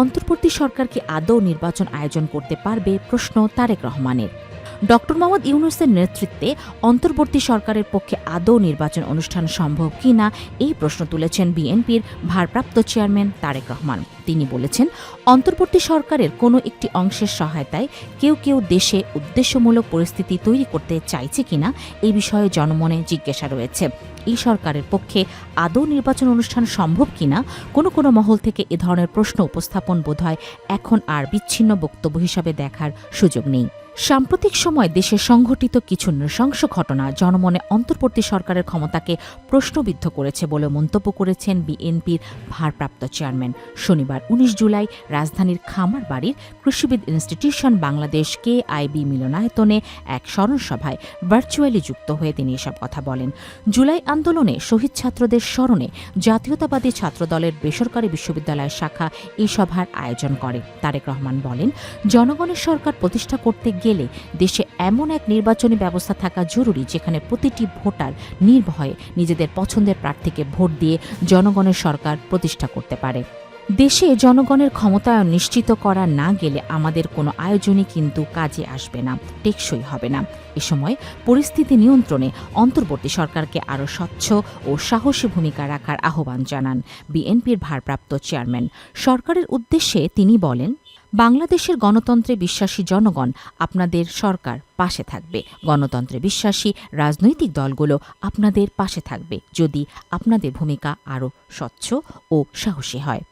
অন্তর্বর্তী সরকার কি আদৌ নির্বাচন আয়োজন করতে পারবে প্রশ্ন তারেক রহমানের। ডক্টর মোহাম্মদ ইউনুসের নেতৃত্বে অন্তর্বর্তী সরকারের পক্ষে আদৌ নির্বাচন অনুষ্ঠান সম্ভব কিনা এই প্রশ্ন তুলেছেন বিএনপির ভারপ্রাপ্ত চেয়ারম্যান তারেক রহমান। তিনি বলেছেন, অন্তর্বর্তী সরকারের কোনো একটি অংশের সহায়তায় কেউ কেউ দেশে উদ্দেশ্যমূলক পরিস্থিতি তৈরি করতে চাইছে কিনা এই বিষয়ে জনমনে জিজ্ঞাসা রয়েছে। এই সরকারের পক্ষে আদৌ নির্বাচন অনুষ্ঠান সম্ভব কিনা কোনো কোনো মহল থেকে এ ধরনের প্রশ্ন উপস্থাপন বোধহয় এখন আর বিচ্ছিন্ন বক্তব্য হিসাবে দেখার সুযোগ নেই। সাম্প্রতিক সময় দেশে সংঘটিত কিছু নৃশংস ঘটনা জনমনে অন্তর্বর্তী সরকারের ক্ষমতাকে প্রশ্নবিদ্ধ করেছে বলে মন্তব্য করেছেন বিএনপির ভারপ্রাপ্ত চেয়ারম্যান। শনিবার উনিশ জুলাই রাজধানীর খামার বাড়ির কৃষিবিদ ইনস্টিটিউশন বাংলাদেশ কে আইবি মিলনায়তনে এক স্মরণসভায় ভার্চুয়ালি যুক্ত হয়ে তিনি এসব কথা বলেন। জুলাই আন্দোলনে শহীদ ছাত্রদের স্মরণে জাতীয়তাবাদী ছাত্রদলের বেসরকারি বিশ্ববিদ্যালয় শাখা এই সভার আয়োজন করে। তারেক রহমান বলেন, জনগণের সরকার প্রতিষ্ঠা করতে গেলে দেশে এমন এক নির্বাচনী ব্যবস্থা থাকা জরুরি যেখানে প্রতিটি ভোটার নির্ভয়ে নিজেদের পছন্দের প্রার্থীকে ভোট দিয়ে জনগণের সরকার প্রতিষ্ঠা করতে পারে। দেশে জনগণের ক্ষমতায়ন নিশ্চিত করা না গেলে আমাদের কোনো আয়োজনই কিন্তু কাজে আসবে না, টেকসই হবে না। এ সময় পরিস্থিতি নিয়ন্ত্রণে অন্তর্বর্তী সরকারকে আরও স্বচ্ছ ও সাহসী ভূমিকা রাখার আহ্বান জানান বিএনপির ভারপ্রাপ্ত চেয়ারম্যান। সরকারের উদ্দেশ্যে তিনি বলেন বাংলাদেশের গণতন্ত্রে বিশ্বাসী জনগণ আপনাদের সরকার পাশে থাকবে। গণতন্ত্রে বিশ্বাসী রাজনৈতিক দলগুলো আপনাদের পাশে থাকবে যদি আপনাদের ভূমিকা আরও স্বচ্ছ ও সাহসী হয়।